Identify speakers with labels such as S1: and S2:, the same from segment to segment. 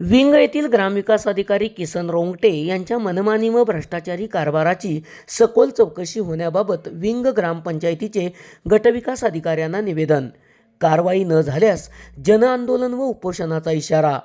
S1: Wing येथील ग्रामविकास अधिकारी किसन रोंगटे यांच्या मनमानी व भ्रष्टाचारी कारभाराची सखोल चौकशी होण्याबाबत विंग ग्रामपंचायतीचे गटविकास अधिकाऱ्यांना निवेदन. कारवाई न झाल्यास जनआंदोलन व उपोषणाचा इशारा.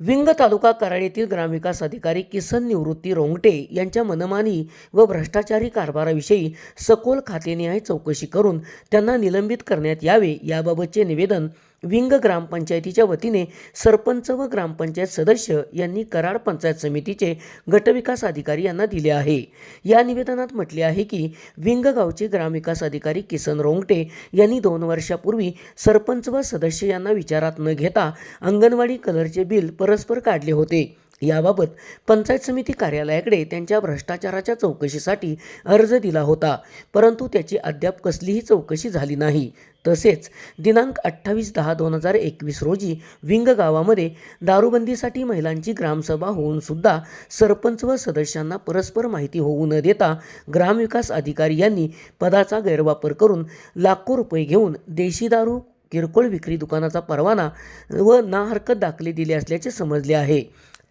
S1: विंग तालुका कराड येथील ग्रामविकास अधिकारी किसन निवृत्ती रोंगटे यांच्या मनमानी व भ्रष्टाचारी कारभाराविषयी सखोल खातेनिहाय चौकशी करून त्यांना निलंबित करण्यात यावे याबाबतचे निवेदन विंग ग्रामपंचायतीच्या वतीने सरपंच व ग्रामपंचायत सदस्य यांनी कराड पंचायत समितीचे गटविकास अधिकारी यांना दिले आहे. या निवेदनात म्हटले आहे की विंग गावचे ग्रामविकास अधिकारी किसन रोंगटे यांनी दोन वर्षापूर्वी सरपंच व सदस्य यांना विचारात न घेता अंगणवाडी कलरचे बिल परस्पर काढले होते. याबाबत पंचायत समिती कार्यालयाकडे त्यांच्या भ्रष्टाचाराच्या चौकशीसाठी अर्ज दिला होता परंतु त्याची अद्याप कसलीही चौकशी झाली नाही. तसेच दिनांक अठ्ठावीस दहा दोन हजार एकवीस रोजी विंग गावामध्ये दारूबंदीसाठी महिलांची ग्रामसभा होऊन सुद्धा सरपंच व सदस्यांना परस्पर माहिती होऊ न देता ग्रामविकास अधिकारी यांनी पदाचा गैरवापर करून लाखो रुपये घेऊन देशी दारू किरकोळ विक्री दुकानाचा परवाना व ना हरकत दाखले दिले असल्याचे समजले आहे.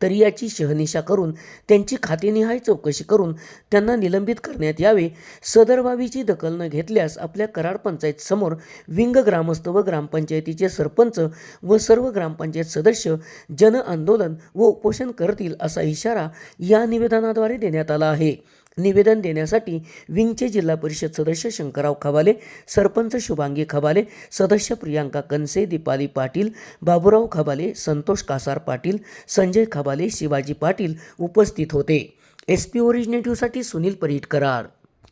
S1: तरी याची शहनिशा करून त्यांची खातेनिहाय चौकशी करून त्यांना निलंबित करण्यात यावे. सदर बाबीची दखल न घेतल्यास आपल्या कराड पंचायत समोर विंग ग्रामस्थ व ग्रामपंचायतीचे सरपंच व सर्व ग्रामपंचायत सदस्य जन आंदोलन व उपोषण करतील असा इशारा या निवेदनाद्वारे देण्यात आला आहे. निवेदन देण्यासाठी विंगचे जिल्हा परिषद सदस्य शंकरराव खवाले सरपंच शुभांगी खबाले सदस्य प्रियांका कनसे दीपाली पाटील बाबूराव खबाले संतोष कासार पाटील संजय खबाले शिवाजी पाटील उपस्थित होते. एस पी ओरिजिनेटिव्हसाठी सुनील परीटकरार.